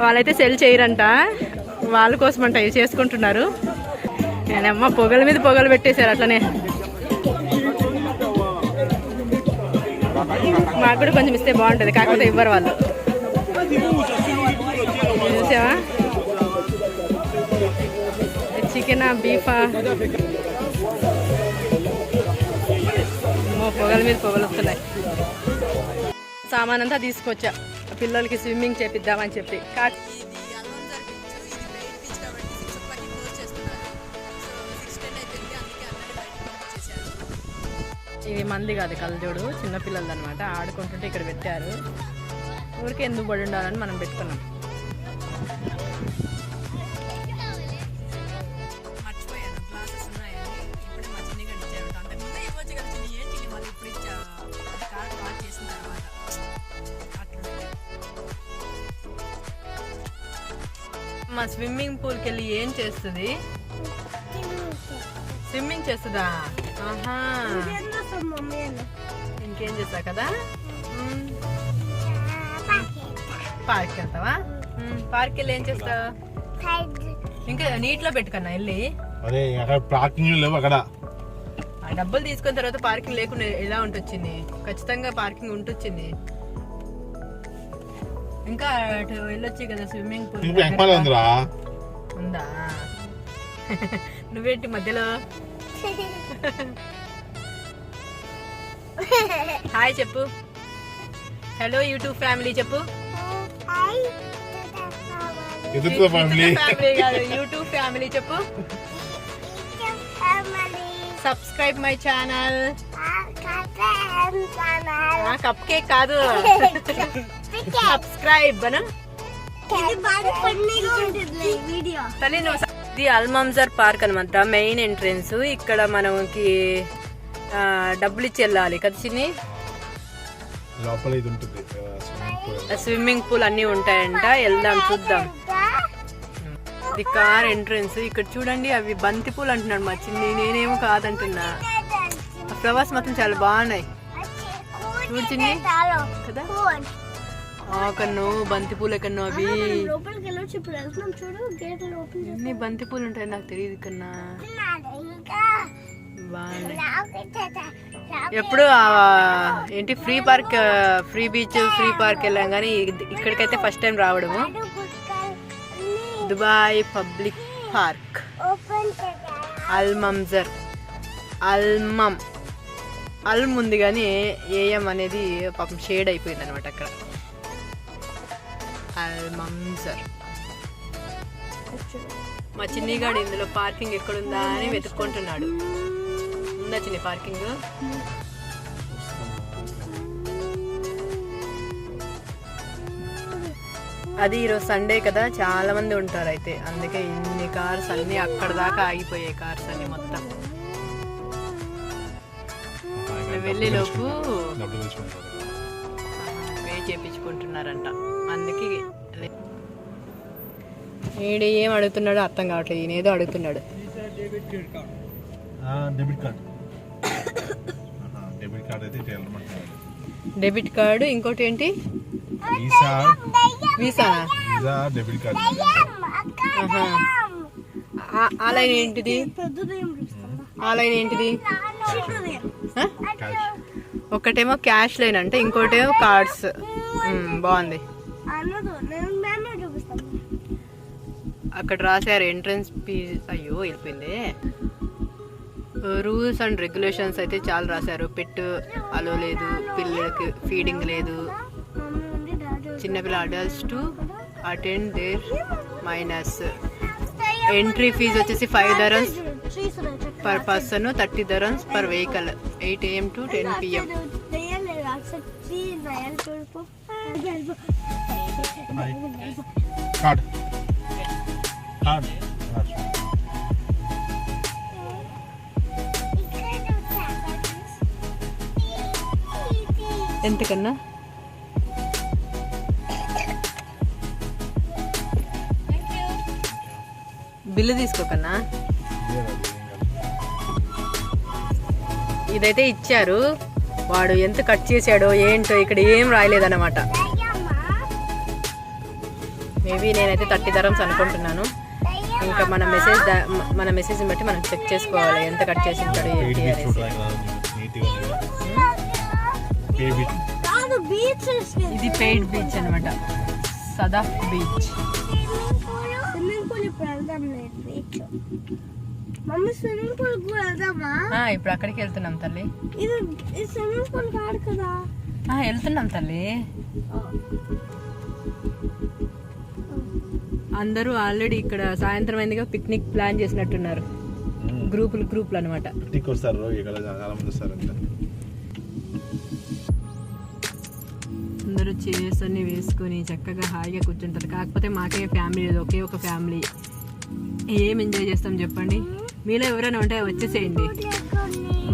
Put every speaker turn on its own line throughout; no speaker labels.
వాళ్ళైతే సెల్ చేయరంట. వాళ్ళ కోసం అంట ఇవి చేసుకుంటున్నారు. నేనమ్మ పొగల మీద పొగలు పెట్టేశారు అట్లనే. మాకు కూడా కొంచెం ఇస్తే బాగుంటుంది కాకపోతే ఇవ్వరు వాళ్ళు. చూసావా? చికెన్ బీఫా? పొగల మీద పొగలు వస్తున్నాయి. సామాన్ అంతా తీసుకొచ్చా. పిల్లలకి స్విమ్మింగ్ చేపిద్దామని చెప్పి. కా ఇది మంది కాదు కలజోడు చిన్నపిల్లలది అనమాట ఆడుకుంటుంటే ఇక్కడ పెట్టారు. ఊరికే ఎందుకు పడి ఉండాలని మనం పెట్టుకున్నాం. మా స్విమ్మింగ్ పూల్కి వెళ్ళి ఏం చేస్తుంది? స్విమ్మింగ్ చేస్తుందా? ఆహా. ఇంకేం చేస్తా కదా. పార్క్ వెళ్తావా. పార్క్ వెళ్ళి ఏం చేస్తావు? ఇంకా నీటిలో పెట్టుకన్నా వెళ్ళి.
అదే అక్కడ పార్కింగ్ లేవు అక్కడ.
ఆ డబ్బులు తీసుకున్న తర్వాత పార్కింగ్ లేకుండా ఎలా ఉంటొచ్చింది? ఖచ్చితంగా పార్కింగ్ ఉంటొచ్చింది. ఇంకా అటు వెళ్ళొచ్చు కదా స్విమ్మింగ్ పూల్
ఉందిరా.
ఉందా? నువ్వేంటి మధ్యలో? హాయ్ చెప్పు. హలో యూట్యూబ్ ఫ్యామిలీ చెప్పు.
ఫ్యామిలీ
కాదు యూట్యూబ్ ఫ్యామిలీ చెప్పు. Subscribe my channel cup cake కాదు. సబ్స్క్రైబ్ తల్లి నువ్వు స- ఇది అల్మంజర్ పార్క్ అనమాట మెయిన్ ఎంట్రన్స్. ఇక్కడ మనకి డబ్బులు ఇచ్చి వెళ్ళాలి కదా చిన్ని?
లోపల ఇది ఉంటుంది. Swimming pool.
అన్ని ఉంటాయంట. వెళ్దాం చూద్దాం. ఇది కార్ ఎంట్రన్స్. ఇక్కడ చూడండి అవి బంతి పూలు అంటున్నాడు మా చిన్ని. నేనేమో కాదంటున్నా. ఫ్లవర్స్ మాత్రం చాలా బాగున్నాయి. చూడు చిన్ని. కదా? కన్ను బంతి పూలు ఎక్కడో అవి
లోపలికి వెళ్ళొచ్చు ఇప్పుడు. వెళ్తున్నాం చూడు గేట్ ఓపెన్
ఎన్ని బంతి పూలు ఉంటాయి నాకు తెలియదు కన్నా. ఎప్పుడు ఏంటి free park free beach free park వెళ్ళాం కానీ ఇక్కడికైతే ఫస్ట్ టైం రావడము. Dubai public park. Al Mamzar అల్మమ్ అల్మ్ ఉంది కానీ ఏఎం అనేది పాపం షేడ్ అయిపోయింది అనమాట అక్కడ. అల్మంజర్. మా చిన్నిగాడు ఇందులో పార్కింగ్ ఎక్కడుందా అని వెతుక్కుంటున్నాడు. ఉందా చిన్ని పార్కింగ్? అది ఈరోజు సండే కదా చాలా మంది ఉంటారు అయితే. అందుకే ఇన్ని కార్స్ అన్ని అక్కడ దాకా ఆగిపోయాయి కార్స్ అన్ని మొత్తం. మేము చేపించుకుంటున్నారంట. అందుకే అదే. ఈడు ఏం అడుగుతున్నాడో అర్థం కావట్లేదు. ఈయన ఏదో అడుగుతున్నాడు.
Debit card. డెబిట్ కార్డ్ అయితే చేయమంటున్నారు
డెబిట్ కార్డు ఇంకోటి ఏంటి?
వీసా.
వీసానా
వీసా డెబిట్ కార్డ్.
ఆహా. ఆ- ఆ లైన్ ఏంటిది? ఆ లైన్ ఏంటిది? ఒకటేమో క్యాష్ లైన్ అంటే ఇంకోటేమో కార్డ్స్ బాగుంది.
నేను మేమే చూపిస్తాను.
అక్కడ రాశారు ఎంట్రన్స్ ఫీజ్ అయ్యో వెళ్ళిపోయింది. రూల్స్ అండ్ రెగ్యులేషన్స్ అయితే చాలా రాశారు. పెట్ అలో లేదు పిల్లలకి ఫీడింగ్ లేదు. చిన్నపిల్ల adults to attend there minus entry fee వచ్చేసి ఫైవ్
ఉన్నాయి
per person thirty dirhams per vehicle eight AM to ten PM ఎంతకన్నా? Bill తీసుకోకన్నా? ఇదైతే ఇచ్చారు. వాడు ఎంత కట్ చేశాడో ఏంటో ఇక్కడ ఏం రాయలేదన్నమాట. మేబీ నేనైతే థర్టీ ధరమ్స్ అనుకుంటున్నాను. ఇంకా మన మెసేజ్ మన మెసేజ్ని బట్టి మనం చెక్ చేసుకోవాలి ఎంత కట్ చేసి ఉంటాడు ఏంటి
బీచ్
ఇది పెయిడ్ బీచ్ అనమాట Sadaf beach
mummy swimming pool కూడా వెళ్దామా?
ఇప్పుడు అక్కడికి వెళ్తున్నాం తల్లి.
ఇది స్విమ్మింగ్ పూల్ కాదు కదా?
ఆ, వెళ్తున్నాం తల్లి. అందరూ ఆల్రెడీ ఇక్కడ సాయంత్రం అయిందిగా పిక్నిక్ ప్లాన్ చేసినట్టున్నారు. గ్రూపులు గ్రూపులు అనమాట
పిక్నిక్ వస్తారు రోజు ఇక్కడ చాలా మంది వస్తారంట
అందరూ చైర్స్ అన్ని వేసుకొని చక్కగా హాయిగా కూర్చుంటారు. కాకపోతే మాకే ఫ్యామిలీ లేదు ఒకే ఒక ఫ్యామిలీ ఏం ఎంజాయ్ చేస్తాం చెప్పండి? మీలో ఎవరైనా ఉంటే వచ్చేసేయండి.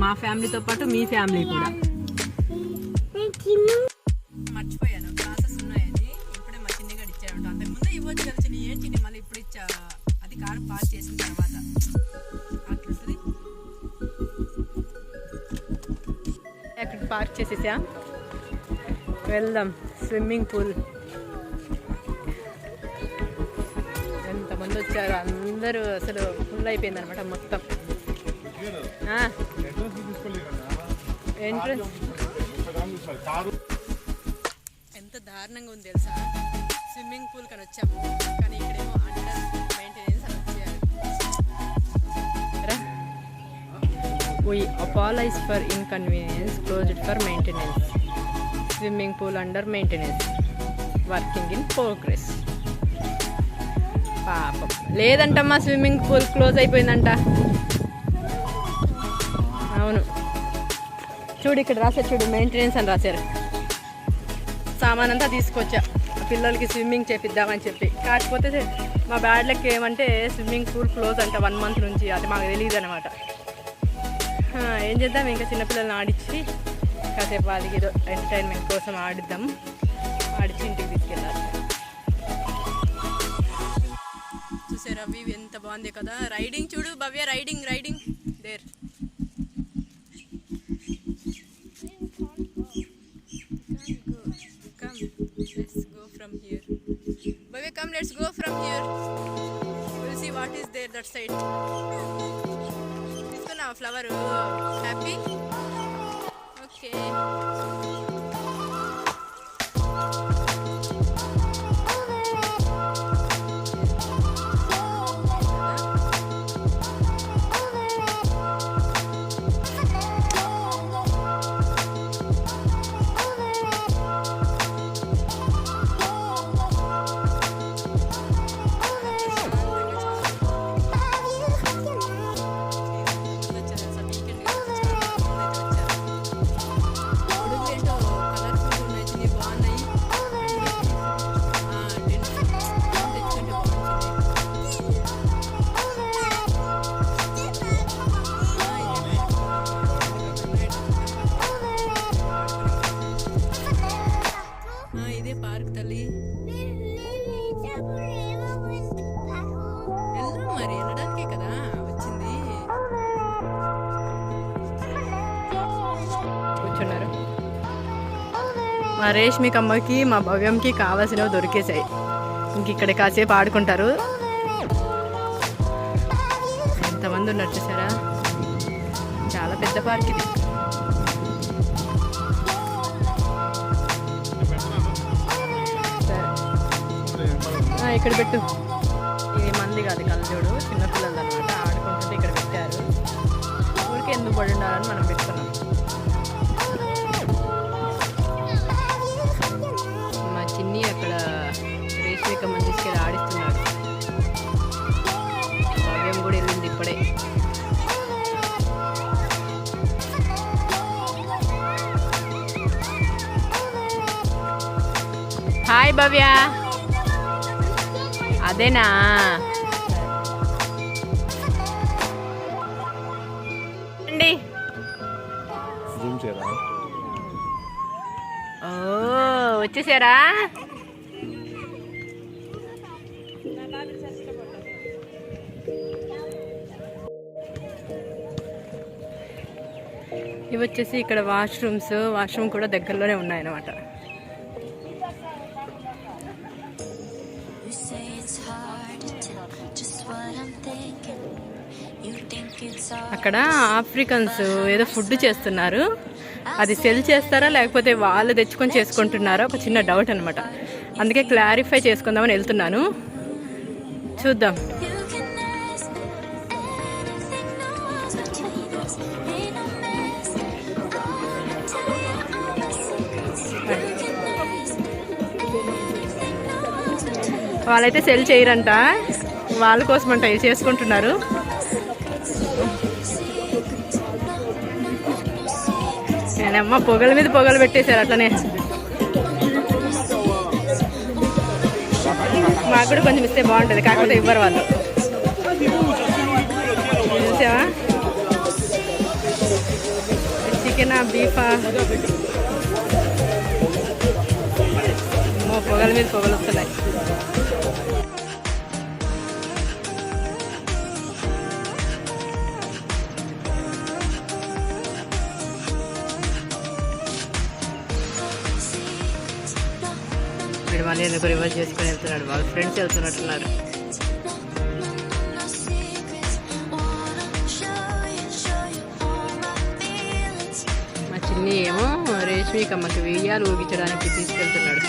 మా ఫ్యామిలీతో పాటు మీ ఫ్యామిలీ కూడా. మర్చిపోయాను. క్లాసెస్ ఉన్నాయని ఇప్పుడే మా చిన్ని గడి ఇచ్చాడు అంతకుముందే ఇవ్వచ్చు కదా చిన్ని. ఏం చిన్ని? మళ్ళీ ఇప్పుడు ఇచ్చా. అది కారు పాస్ చేసిన తర్వాత. అట్లుంటుంది అక్కడ పార్క్ చేసేసా? వెళ్దాం. స్విమ్మింగ్ పూల్ ముందు వచ్చారు. అందరూ అసలు ఫుల్ అయిపోయింది అనమాట మొత్తం ఎంత దారుణంగా ఉంది తెలుసా? స్విమ్మింగ్ పూల్ కని వచ్చాము. కానీ ఇక్కడేమో under maintenance we apologise for inconvenience close for maintenance swimming pool under maintenance working in progress పాపం. లేదంటమ్మా స్విమ్మింగ్ పూల్ క్లోజ్ అయిపోయిందంట. అవును. చూడు ఇక్కడ రాశారు చూడు మెయింటెనెన్స్ అని రాశారు. సామాన్ అంతా తీసుకొచ్చా పిల్లలకి స్విమ్మింగ్ చేపిద్దామని చెప్పి. కాకపోతే మా బ్యాడ్ లెక్క ఏమంటే స్విమ్మింగ్ పూల్ క్లోజ్ అంట వన్ మంత్ నుంచి అది మాకు తెలియదు అనమాట ఏం చేద్దాం? ఇంకా చిన్నపిల్లల్ని ఆడిచ్చి కాసేపు వాళ్ళకి ఏదో ఎంటర్టైన్మెంట్ కోసం ఆడిద్దాం. ఆడిచి ఇంటికి తీసుకెళ్ళాలి చూసారా వ్యూ ఎంత బాగుంది కదా రైడింగ్ చూడు Bhavya riding riding there come let's go from here Bhavya come let's go from here we'll see what is there that side తీసుకున్నావా ఫ్లవర్ హ్యాపీ ఓకే ఇదే పార్క్ తల్లి. వెళ్దాం మరి వెళ్ళడానికే కదా వచ్చింది. కూర్చున్నారు. మా రేష్మిక అమ్మకి మా భవ్యంకి కావాల్సినవి దొరికేసాయి ఇంక ఇక్కడ కాసేపు ఆడుకుంటారు. ఎంతమంది ఉన్నారు చూసారా? చాలా పెద్ద పార్క్ ఇది. ఇక్కడ పెట్టు. ఇది మంది కాదు కళ్ళజోడు చిన్నపిల్లలు అనమాట ఆడుకుంటుంటే ఇక్కడ పెట్టారు. ఊరికి ఎందుకు పడి ఉండాలని మనం పెట్టుకున్నాం. మా చిన్ని అక్కడ రేషిక మంది తీసుకెళ్ళి ఆడిస్తున్నాడు. భవ్యం కూడా వెళ్ళింది ఇప్పుడే. హాయ్ భవ్య. అదేనా? అండి. ఓ వచ్చేసారా? ఇవి వచ్చేసి ఇక్కడ వాష్రూమ్స్ వాష్రూమ్ కూడా దగ్గరలోనే ఉన్నాయన్నమాట. అక్కడ ఆఫ్రికన్స్ ఏదో ఫుడ్ చేస్తున్నారు. అది సెల్ చేస్తారా లేకపోతే వాళ్ళు తెచ్చుకొని చేసుకుంటున్నారా? ఒక చిన్న డౌట్ అనమాట అందుకే క్లారిఫై చేసుకుందామని వెళ్తున్నాను. చూద్దాం. వాళ్ళైతే సెల్ చేయరంట. వాళ్ళ కోసం అంట చేసుకుంటున్నారు. చేసుకుంటున్నారు పొగల మీద పొగలు పెట్టేశారు అట్లనే. మాకు కూడా కొంచెం ఇస్తే బాగుంటుంది కాకపోతే ఇవ్వరు వాళ్ళు. చూసావా? చికెనా బీఫా? పొగల మీద పొగలు వస్తున్నాయి. నేను మళ్ళీ ఎందుకు రివర్స్ చేసుకొని వెళ్తున్నాడు వాళ్ళ ఫ్రెండ్స్ వెళ్తున్నట్టున్నారు. మా చిన్ని ఏమో రేష్మికి అమ్మకి వెయ్యాలు ఊగించడానికి తీసుకెళ్తున్నాడు.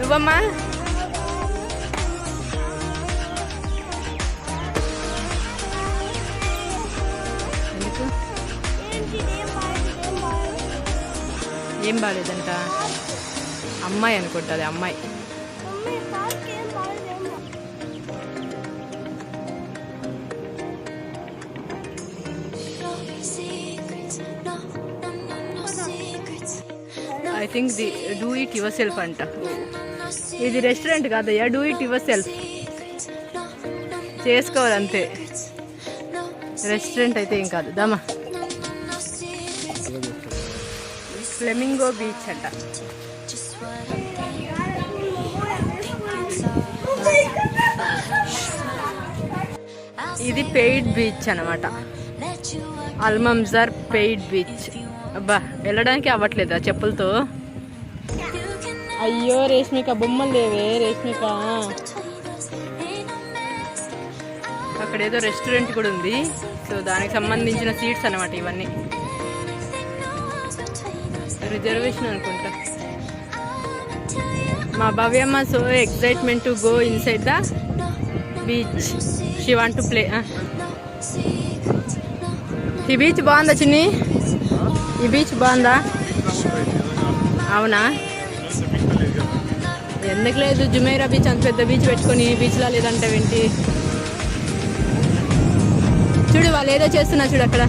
నువ్వమ్మా?
ఏం
బాగాలేదంట అమ్మాయి అనుకుంటుంది అమ్మాయి. I think the do it yourself అంట. ఇది రెస్టారెంట్ కాదయ్యా డూ ఇట్ యువర్ సెల్ఫ్
చేసుకోవాలంతే.
రెస్టారెంట్ అయితే ఏం కాదు. దమా. ఫ్లెమింగో బీచ్ అంట. ఇది పెయిడ్ బీచ్ అనమాట
Let
Al Mamzar paid beach అబ్బా వెళ్ళడానికి అవ్వట్లేదా చెప్పులతో? అయ్యో రేష్మిక బొమ్మలు లేవే రేష్మిక. అక్కడ ఏదో రెస్టారెంట్ కూడా ఉంది. సో దానికి సంబంధించిన సీట్స్ అనమాట ఇవన్నీ. రిజర్వేషన్ అనుకుంటా. మా భవ్యమ్మ so excitement to go inside the beach she want to play ఈ బీచ్ బాగుందా చిన్ని? ఈ బీచ్ బాగుందా? అవునా? ఎందుకు లేదు? జుమేరా బీచ్ అంత పెద్ద బీచ్ పెట్టుకొని బీచ్లా లేదంటే ఏంటి చూడు వాళ్ళు ఏదో చేస్తున్నా చూడు అక్కడ.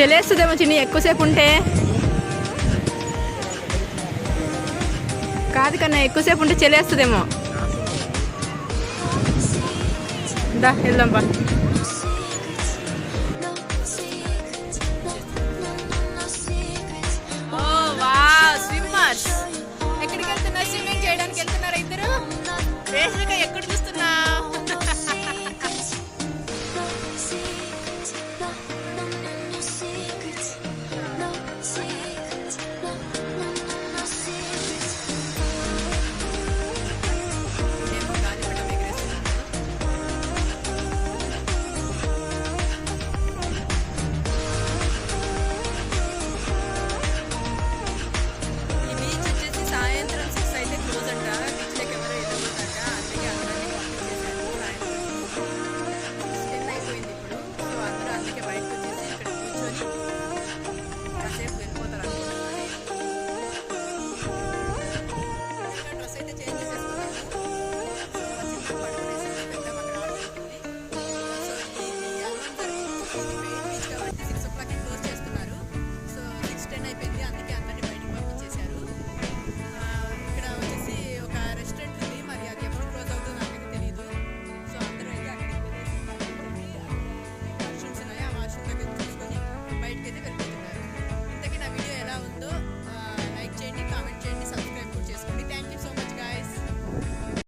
చెలేస్తుందేమో చిన్ని ఎక్కువసేపు ఉంటే. కాదు కన్నా ఎక్కువసేపు ఉంటే చెలేస్తుందేమో. దా వెళ్దాం బా.